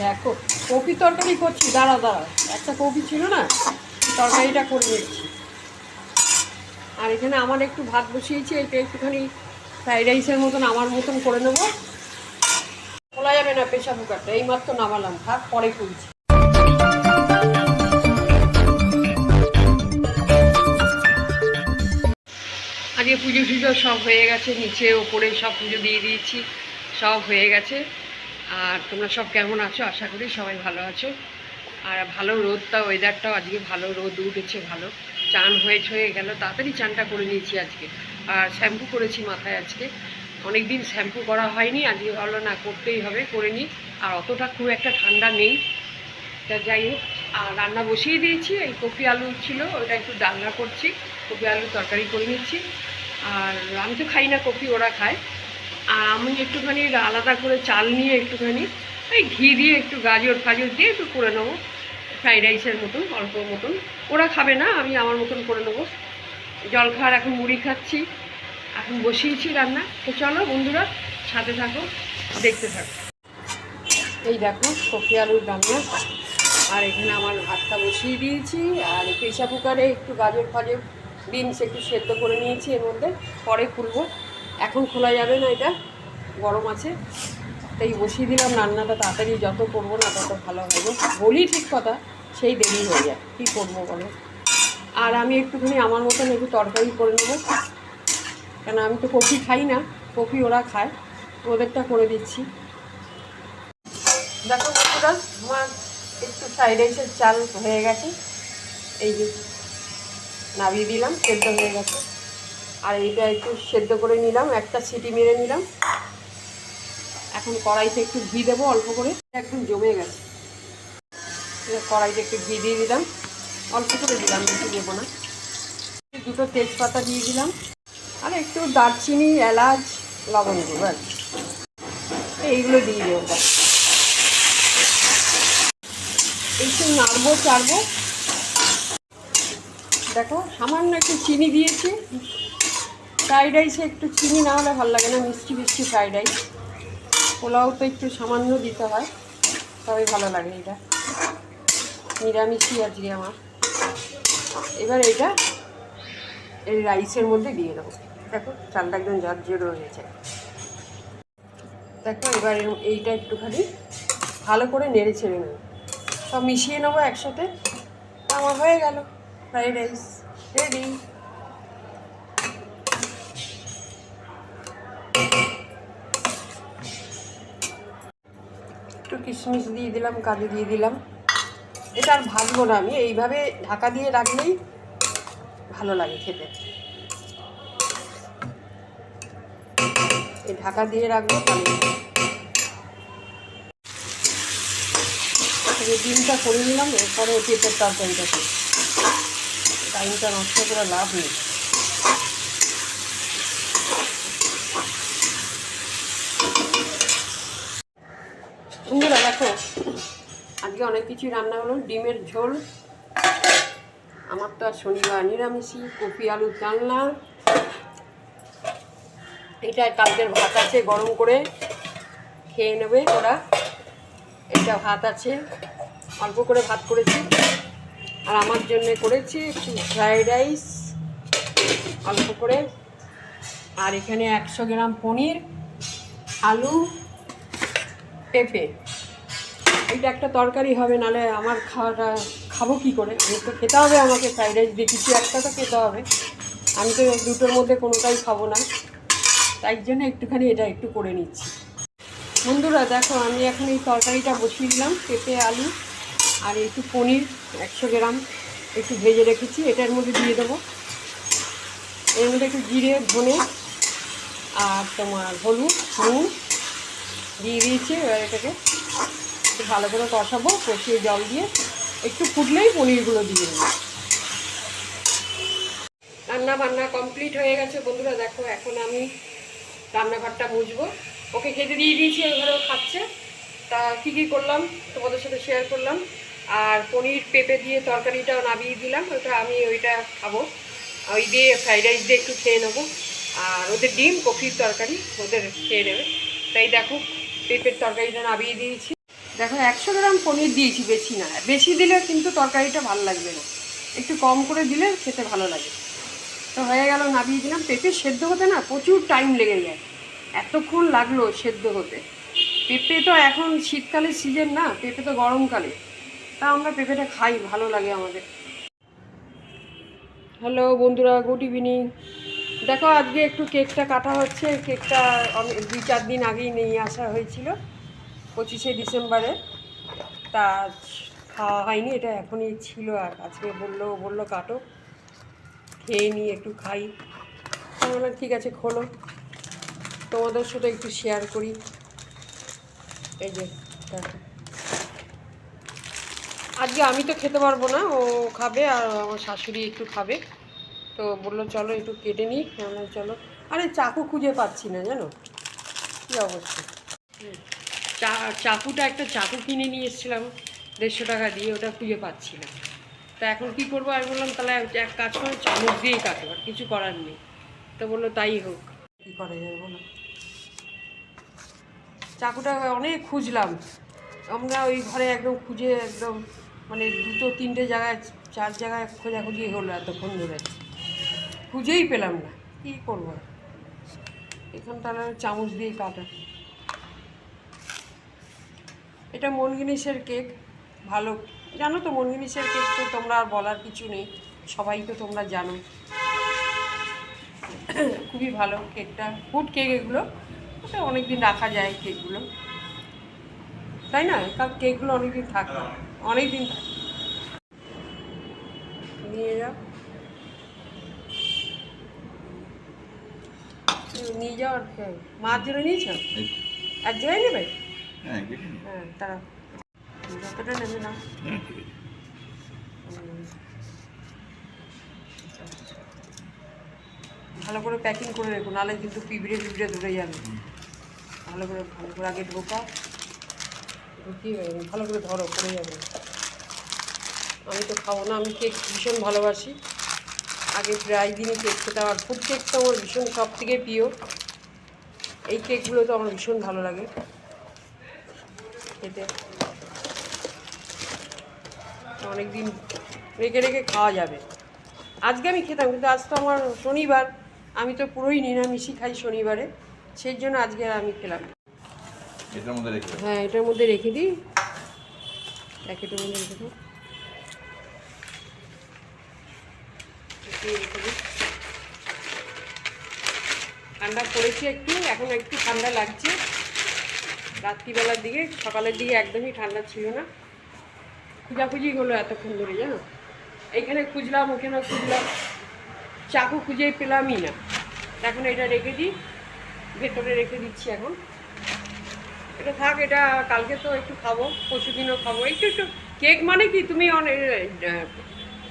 দেখো কপি তরকারি করছি দাঁড়া দাঁড়া একটা কপি ছিল না, তরকারিটা করে নিচ্ছি। আর এখানে আমার একটু ভাত বসিয়েছি, এটা একটুখানি ফ্রাইড রাইসের মতন, আমার মতন করে নেব। খোলা যাবে না প্রেশার কুকারটা এই মাত্র নামালাম, ভাত পরে খুলছি। আজকে পুজো টুজো সব হয়ে গেছে, নিচে ওপরে সব পুজো দিয়ে দিয়েছি, সব হয়ে গেছে। আর তোমরা সব কেমন আছো? আশা করি সবাই ভালো আছো। আর ভালো রোদটা ওয়েদারটাও আজকে ভালো, রোদ উঠেছে ভালো। চান হয়ে হয়ে গেল, তাড়াতাড়ি চানটা করে নিয়েছি আজকে। আর শ্যাম্পু করেছি মাথায় আজকে। অনেক দিন শ্যাম্পু করা হয়নি, আজকে ভালো না করতেই হবে, করে নিই। আর অতটা খুব একটা ঠান্ডা নেই। তা যাই হোক, আর রান্না বসিয়ে দিয়েছি, এই কপি আলু ছিল, ওটা একটু ডালনা করছি, কপি আলু তরকারি করে নিচ্ছি। আর আমি তো খাই না কপি, ওরা খায়। আর আমি একটুখানি আলাদা করে চাল নিয়ে একটুখানি এই ঘি দিয়ে একটু গাজর ফাজর দিয়ে একটু করে নেব। ফ্রাইড রাইসের মতন, অল্প মতন। ওরা খাবে না, আমি আমার মতন করে নেব। জল খাওয়ার এখন মুড়ি খাচ্ছি। এখন বসিয়েছি রান্না। তো চলো বন্ধুরা, সাথে থাকো, দেখতে থাকো। এই দেখো কপি আলুর রান্না। আর এখানে আমার ভাতটা বসিয়ে দিয়েছি। আর প্রেশার কুকারে একটু গাজর ফাজর, বিনস একটু সেদ্ধ করে নিয়েছি এর মধ্যে। পরে খুলবো। এখন খোলা যাবে না এটা, গরম আছে। তাই বসিয়ে দিলাম রান্নাটা তাড়াতাড়ি, যত করব না তত ভালো হবে। বলি ঠিক কথা, সেই দেরি হয়ে যায়। কী করব বলো? আর আমি একটুখানি আমার মতন একটু তরকারি করে নেব। কেন, আমি তো কফি খাই না, কফি ওরা খায়। ওদেরটা করে দিচ্ছি। দেখো বন্ধুরা, আমার একটু ফ্রাইড রাইসের চাল হয়ে গেছে। এই যে নামিয়ে দিলাম, সেদ্ধ হয়ে গেছে। আর এইটা একটু সেদ্ধ করে নিলাম, একটা সিটি মেরে নিলাম। এখন কড়াইতে একটু ঘি দেবো অল্প করে, একদম জমে গেছে। কড়াইতে একটু ঘি দিয়ে দিলাম। অল্প করে দিলাম, বেশি দেবো না। দুটো তেজপাতা দিয়ে দিলাম। আর একটু দারচিনি, এলাচ লবঙ্গ ব্যাস। এইগুলো দিয়ে দেবো। একটু নাড়বো, চাড়বো। দেখো, সামান্য একটু চিনি দিয়েছি। ফ্রাইড রাইসে একটু চিনি না হলে ভালো লাগে না, মিষ্টি মিষ্টি ফ্রাইড রাইস। পোলাও তো একটু সামান্য দিতে হয় তবে ভালো লাগে এটা। নিরামিষই আজকে আমার। এবার এটা এই রাইসের মধ্যে দিয়ে দেবো। দেখো, চালটা একদম ঝরঝরে হয়েছে। দেখো, এবার এইটা একটুখানি ভালো করে নেড়ে ছেড়ে নেব। সব মিশিয়ে নেব একসাথে। আমার হয়ে গেল। Fried rice ready. একটু কিশমিশ দিয়ে দিলাম, কাজু দিয়ে দিলাম। এটা আর ভাজবো না আমি, এইভাবে ঢাকা দিয়ে রাখলেই ভালো লাগে খেতে। এই ঢাকা দিয়ে রাখব তাহলে। ডিমটা করে নিলাম, এরপরে পেঁপের তরকারিটা করি টাইমটা নষ্ট করে লাভ নেই বন্ধুরা দেখো আজকে অনেক কিছুই রান্না হলো। ডিমের ঝোল, আমার তো আর শনিবার নিরামিষি কপি আলু, চালনা। এটা কালকের ভাত আছে, গরম করে খেয়ে নেবে ওরা। এটা ভাত আছে, অল্প করে ভাত করেছি। আর আমার জন্য করেছি একটু ফ্রাইড রাইস, অল্প করে। আর এখানে একশো গ্রাম পনির, আলু, পেঁপে। এটা একটা তরকারি হবে, নালে আমার খাওয়াটা খাব কি করে? আমি তো খেতে হবে আমাকে ফ্রাইড রাইস দিয়ে কিছু একটা তো খেতে হবে। আমি তো দুটোর মধ্যে কোনোটাই খাব না। তাই জন্য একটুখানি এটা একটু করে নিচ্ছি। বন্ধুরা, দেখো, আমি এখন এই তরকারিটা বসিয়ে দিলাম, পেঁপে, আলু আর একটু পনির, একশো গ্রাম একটু ভেজে রেখেছি, এটার মধ্যে দিয়ে দেবো। এর মধ্যে একটু জিরে, ধনে আর তোমার হলুদ, নুন দিয়ে দিয়েছি এবার এটাকে একটু ভালো করে কষাবো, কষিয়ে জল দিয়ে একটু ফুটলেই পনিরগুলো দিয়ে দেবো। রান্না বান্না কমপ্লিট হয়ে গেছে বন্ধুরা, দেখো এখন আমি রান্নাঘরটা বুঝব ওকে খেতে দিয়ে দিয়েছি এবারেও খাচ্ছে। তা কী কী করলাম তোমাদের সাথে শেয়ার করলাম। আর পনির পেঁপে দিয়ে তরকারিটাও নামিয়ে দিলাম, ওটা আমি ওইটা খাব। ওই দিয়ে ফ্রাইড রাইস দিয়ে একটু খেয়ে নেব। আর ওদের ডিম, কফির তরকারি, ওদের খেয়ে নেবে। তাই দেখো, পেঁপের তরকারিটা নামিয়ে দিয়েছি। দেখো, একশো গ্রাম পনির দিয়েছি বেশি না। বেশি দিলে কিন্তু তরকারিটা ভালো লাগবে না। একটু কম করে দিলে খেতে ভালো লাগে। তো হয়ে গেল, নামিয়ে দিলাম। পেঁপে সেদ্ধ হতে না প্রচুর টাইম লেগে যায়। এতক্ষণ লাগল সেদ্ধ হতে। পেঁপে তো এখন শীতকালের সিজন না, পেঁপে তো গরমকালে। তা আমরা পেঁপেটা খাই, ভালো লাগে আমাদের। হ্যালো বন্ধুরা গুড ইভিনিং দেখো, আজকে একটু কেকটা কাটা হচ্ছে। কেকটা দুই চার দিন আগেই নিয়ে আসা হয়েছিল। পঁচিশে ডিসেম্বরে। তা খাওয়া হয়নি, এটা এখনই ছিল আর আজকে বলল বলল কাটো। খেয়ে নিই একটু খাই। বললাম ঠিক আছে, খোলো। তোমাদের সাথে একটু শেয়ার করি। এই যে আজকে আমি তো খেতে পারব না, ও খাবে আর আমার শাশুড়ি একটু খাবে। তো বলল, চলো একটু কেটে নিই। চলো। আরে চাকু খুঁজে পাচ্ছি না, জানো? কী অবস্থা। চা, চাকুটা একটা চাকু কিনে নিয়ে এসেছিলাম, দেড়শো টাকা দিয়ে, ওটা খুঁজে পাচ্ছি না। তা এখন কি করব? আমি বললাম, তাহলে এক- কাজ করে চামচ দিয়েই কাটো আর কিছু করার নেই। তো বলল, তাই হোক। কী করা যাবে বলো? চাকুটা অনেক খুঁজলাম। আমরা ওই ঘরে একদম খুঁজে একদম মানে দুটো, তিনটে জায়গায়, চার জায়গায় খোঁজাখুঁজি হলো এতক্ষণ ধরে। খুঁজেই পেলাম না। কী করব? এখন তাহলে চামচ দিয়ে কাটা। এটা মনগিনিসের কেক ভালো। জানো তো মনগিনিসের কেক তো তোমরা আর বলার কিছু নেই। সবাই তো তোমরা জানো। খুবই ভালো কেকটা ফুড কেক এগুলো। ওটা অনেক দিন রাখা যায় কেকগুলো। তাই না? কারণ কেকগুলো অনেক দিন থাকে অনেক দিন থাকে। নিয়ে যাও। নিয়ে যাও আর মার জন্য নিয়েছ এক জায়গায় নেবে? হ্যাঁ হ্যাঁ তারা যতটা নেবে না হ্যাঁ ভালো করে প্যাকিং করে রেখো নাহলে কিন্তু পিঁপড়ে পিঁপড়ে ধরে যাবে। ভালো করে ভালো করে আগে ঢোকা ঢুকিয়ে ভালো করে ধরো পড়ে যাবে। আমি তো খাব না আমি কেক ভীষণ ভালোবাসি। আগে প্রায় দিনই কেক খেতাম আর ফুড কেক তো আমার ভীষণ সব থেকে প্রিয়। এই কেকগুলো তো আমার ভীষণ ভালো লাগে। খেতে। অনেক দিন রেখে রেখে খাওয়া যাবে। আজকে আমি খেতাম কিন্তু আজ তো আমার শনিবার। আমি তো পুরোই নিরামিষই খাই শনিবারে সেই জন্য আজকে আমি খেলাম এটার মধ্যে রেখে হ্যাঁ এটার মধ্যে রেখে দিই। প্যাকেটের মধ্যে রেখে দিই। ঠান্ডা পড়েছে একটু এখন একটু ঠান্ডা লাগছে। রাত্রিবেলার দিকে, সকালের দিকে একদমই ঠান্ডা ছিল না। খোঁজাখুঁজি হলো এতক্ষণ ধরে, জানো? এখানে খুঁজলাম ওখানে খুঁজলাম। চাকু খুঁজে পেলামই না। এখন এটা রেখে দিই, ভেতরে রেখে দিচ্ছি এখন। এটা থাক, এটা কালকে তো একটু খাব পরশু দিনও খাব। একটু একটু কেক মানে কি? তুমি অনেক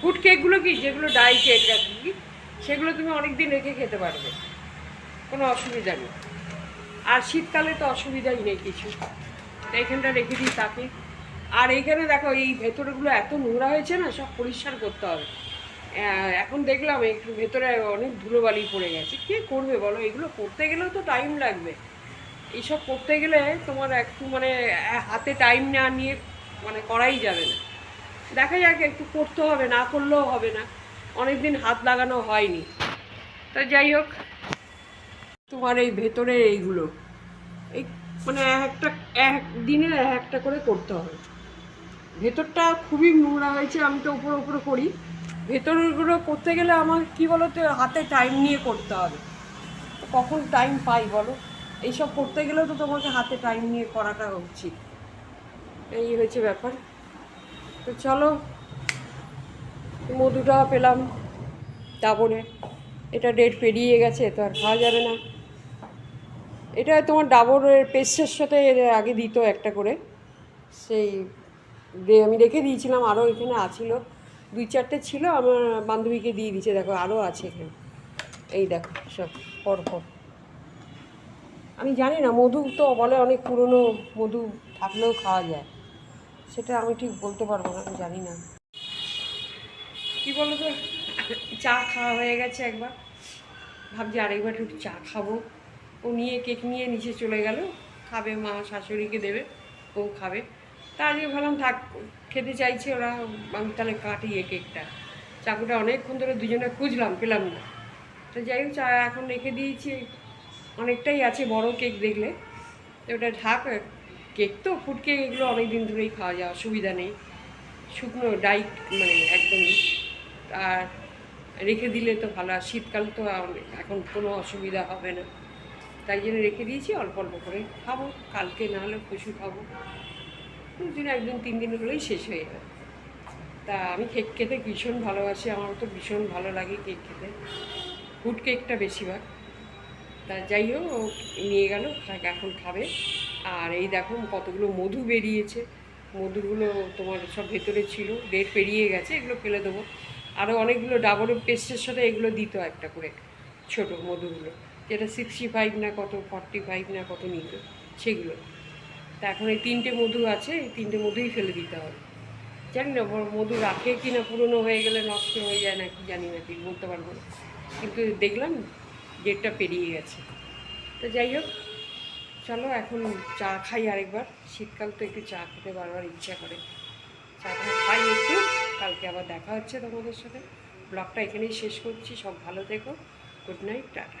ফুড কেকগুলো কি? যেগুলো ডাই কেক কি, সেগুলো তুমি অনেক দিন রেখে খেতে পারবে। কোনো অসুবিধা নেই। আর শীতকালে তো অসুবিধাই নেই কিছু। এইখানটা রেখে দিই তাকে। আর এইখানে দেখো, এই ভেতরগুলো এত নোংরা হয়েছে না, সব পরিষ্কার করতে হবে। এখন দেখলাম একটু ভেতরে অনেক ধুলোবালি পড়ে গেছে। কে করবে বলো? এগুলো করতে গেলেও তো টাইম লাগবে। এইসব করতে গেলে তোমার একটু মানে হাতে টাইম না নিয়ে মানে করাই যাবে না। দেখা যাক, একটু করতে হবে, না করলেও হবে না। অনেক দিন হাত লাগানো হয়নি। তো যাই হোক। তোমার এই ভেতরে এইগুলো। এই মানে এক একটা, এক দিনের এক একটা করে করতে হবে। ভেতরটা খুবই নোংরা হয়েছে, আমি তো উপরে উপরে করি। ভেতরগুলো করতে গেলে আমার কি বলো তো হাতে টাইম নিয়ে করতে হবে। কখন টাইম পাই বলো? এইসব করতে গেলেও তো তোমাকে হাতে টাইম নিয়ে করাটা উচিত। এই হয়েছে ব্যাপার। তো চলো, মধুটা পেলাম। ডাবরে এটা ডেট পেরিয়ে গেছে, তো আর খাওয়া যাবে না। এটা তোমার ডাবরের পেস্টের সাথে আগে দিত একটা করে। সেই আমি রেখে দিয়েছিলাম আরও এখানে আছিল। দুই চারটে ছিল, আমার বান্ধবীকে দিয়ে দিয়েছে, দেখো আরও আছে এখানে। এই দেখো, সব, পর পর। আমি জানি না, মধু তো বলে অনেক পুরনো মধু থাকলেও খাওয়া যায়। সেটা আমি ঠিক বলতে পারব না, আমি জানি না। কি বলো তো? চা খাওয়া হয়ে গেছে একবার। ভাবছি আরেকবার একটু চা খাব। ও নিয়ে কেক নিয়ে নিচে চলে গেল। খাবে মা, শাশুড়িকে দেবে, ও খাবে। তা আজকে ভাবলাম থাক, খেতে চাইছে ওরা, আমি তাহলে কাটি এ কেকটা। চাকুটা অনেকক্ষণ ধরে দুজনে খুঁজলাম, পেলাম না। তো যাই হোক, চা এখন রেখে দিয়েছি। অনেকটাই আছে বড় কেক দেখলে। ওটা ঢাক, কেক তো, ফুড কেক এগুলো অনেক দিন ধরেই খাওয়া যায়, অসুবিধা নেই। শুকনো ডাই মানে একদমই আর রেখে দিলে তো ভালো, আর শীতকাল তো এখন কোনো অসুবিধা হবে না। তাই জন্য রেখে দিয়েছি, অল্প অল্প করে খাব। কালকে না হলে পশু খাব। দিন একদিন, তিন দিন হলেই শেষ হয়ে যাবে। তা আমি কেক খেতে ভীষণ ভালোবাসি, আমার তো ভীষণ ভালো লাগে কেক খেতে। ফুড কেকটা বেশিরভাগ। তা যাই হোক, ও নিয়ে গেল এখন খাবে। আর এই দেখো, কতগুলো মধু বেরিয়েছে। মধুগুলো তোমার সব ভেতরে ছিল ডেট পেরিয়ে গেছে, এগুলো ফেলে দেবো। আরও অনেকগুলো ডাবর পেস্টের সাথে এগুলো দিত একটা করে, ছোট মধুগুলো। যেটা সিক্সটি ফাইভ না কত ফর্টি ফাইভ না কত নিত সেগুলো। তা এখন এই তিনটে মধু আছে, এই তিনটে মধুই ফেলে দিতে হবে। জানি না মধু রাখে কি না, পুরনো হয়ে গেলে নষ্ট হয়ে যায় না, কি জানি না ঠিক বলতে পারব না। কিন্তু দেখলাম ডেটটা পেরিয়ে গেছে। তো যাই হোক, চলো এখন চা খাই আরেকবার। শীতকাল তো একটু চা খেতে বারবার ইচ্ছা করে। চা খাই একটু, কালকে আবার দেখা হচ্ছে তোমাদের সাথে। ব্লগটা এখানেই শেষ করছি, সব ভালো থেকো। Good night, tata.